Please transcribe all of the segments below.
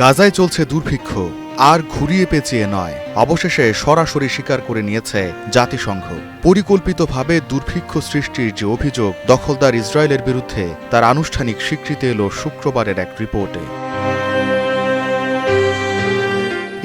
গাজায় চলছে দুর্ভিক্ষ, আর ঘুরিয়ে পেঁচিয়ে নয়। অবশেষে সরাসরি স্বীকার করে নিয়েছে জাতিসংঘ। পরিকল্পিতভাবে দুর্ভিক্ষ সৃষ্টির যে অভিযোগ দখলদার ইসরায়েলের বিরুদ্ধে, তার আনুষ্ঠানিক স্বীকৃতি এলো শুক্রবারের এক রিপোর্টে।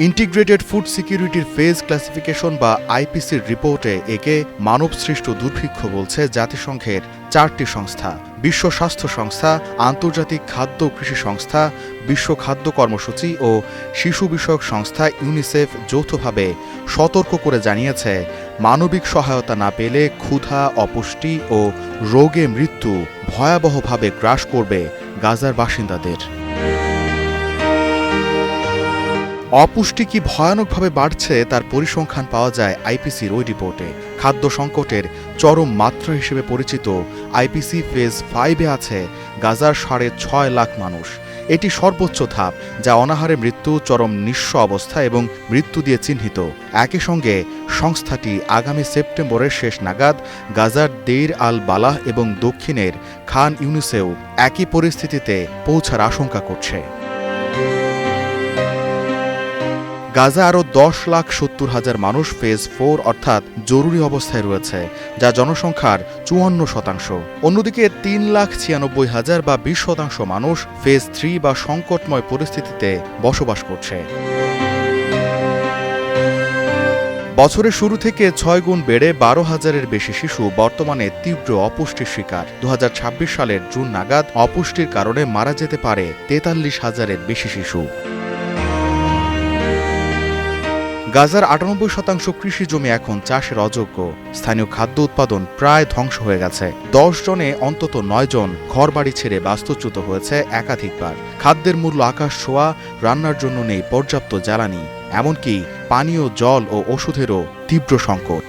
ইন্টিগ্রেটেড ফুড সিকিউরিটির ফেজ ক্লাসিফিকেশন বা আইপিসির রিপোর্টে একে মানবসৃষ্ট দুর্ভিক্ষ বলছে জাতিসংঘের চারটি সংস্থা। বিশ্ব স্বাস্থ্য সংস্থা, আন্তর্জাতিক খাদ্য কৃষি সংস্থা, বিশ্ব খাদ্য কর্মসূচি ও শিশু বিষয়ক সংস্থা ইউনিসেফ যৌথভাবে সতর্ক করে জানিয়েছে, মানবিক সহায়তা না পেলে ক্ষুধা, অপুষ্টি ও রোগে মৃত্যু ভয়াবহভাবে গ্রাস করবে গাজার বাসিন্দাদের। অপুষ্টি কি ভয়ানকভাবে বাড়ছে তার পরিসংখ্যান পাওয়া যায় আইপিসির ওই রিপোর্টে। খাদ্য সংকটের চরম মাত্রা হিসেবে পরিচিত আইপিসি ফেজ ফাইভে আছে গাজার সাড়ে ছয় লাখ মানুষ। এটি সর্বোচ্চ ধাপ, যা অনাহারে মৃত্যু, চরম নিঃস্ব অবস্থা এবং মৃত্যু দিয়ে চিহ্নিত। একই সঙ্গে সংস্থাটি আগামী সেপ্টেম্বরের শেষ নাগাদ গাজার দেইর আল বালাহ এবং দক্ষিণের খান ইউনিসেও একই পরিস্থিতিতে পৌঁছার আশঙ্কা করছে। গাজা আরও দশ লাখ সত্তর হাজার মানুষ ফেজ ফোর অর্থাৎ জরুরি অবস্থায় রয়েছে, যা জনসংখ্যার চুয়ান্ন শতাংশ। অন্যদিকে তিন লাখ ছিয়ানব্বই হাজার বা বিশ শতাংশ মানুষ ফেজ থ্রি বা সংকটময় পরিস্থিতিতে বসবাস করছে। বছরের শুরু থেকে ছয় গুণ বেড়ে বারো হাজারের বেশি শিশু বর্তমানে তীব্র অপুষ্টির শিকার। দু হাজার ছাব্বিশ সালের জুন নাগাদ অপুষ্টির কারণে মারা যেতে পারে তেতাল্লিশ হাজারের বেশি শিশু। গাজার আটানব্বই শতাংশ কৃষি জমি এখন চাষের অযোগ্য। স্থানীয় খাদ্য উৎপাদন প্রায় ধ্বংস হয়ে গেছে। দশ জনে অন্তত নয় জন ঘরবাড়ি ছেড়ে বাস্তুচ্যুত হয়েছে একাধিকবার। খাদ্যের মূল্য আকাশ ছোঁয়া, রান্নার জন্য নেই পর্যাপ্ত জ্বালানি, এমনকি পানীয়, জল ও ওষুধেরও তীব্র সংকট।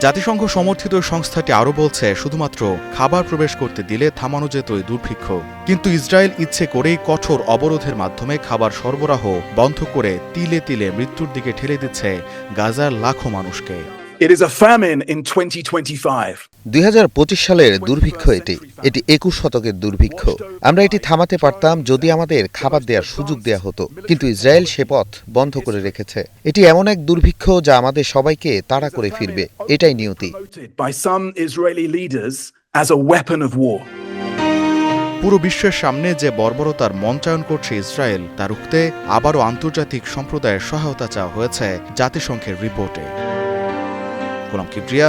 জাতিসংঘ সমর্থিত সংস্থাটি আরও বলছে, শুধুমাত্র খাবার প্রবেশ করতে দিলে থামানো যেত এই দুর্ভিক্ষ কিন্তু ইসরায়েল ইচ্ছে করেই কঠোর অবরোধের মাধ্যমে খাবার সরবরাহ বন্ধ করে তিলে তিলে মৃত্যুর দিকে ঠেলে দিচ্ছে গাজার লাখো মানুষকে It is a famine in 2025. দুই হাজার পঁচিশ সালের দুর্ভিক্ষ এটি এটি একুশ শতকের দুর্ভিক্ষ। আমরা এটি থামাতে পারতাম যদি আমাদের খাবার দেওয়ার সুযোগ দেওয়া হতো, কিন্তু ইসরায়েল সে পথ বন্ধ করে রেখেছে। এটি এমন এক দুর্ভিক্ষ যা আমাদের সবাইকে তাড়া করে ফিরবে, এটাই নিয়তি. পুরো বিশ্বের সামনে যে বর্বরতার মঞ্চায়ন করছে ইসরায়েল তা রুখতে আবারও আন্তর্জাতিক সম্প্রদায়ের সহায়তা চাওয়া হয়েছে জাতিসংঘের রিপোর্টে। Golam Kibria,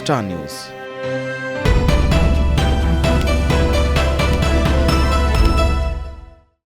star news. thank you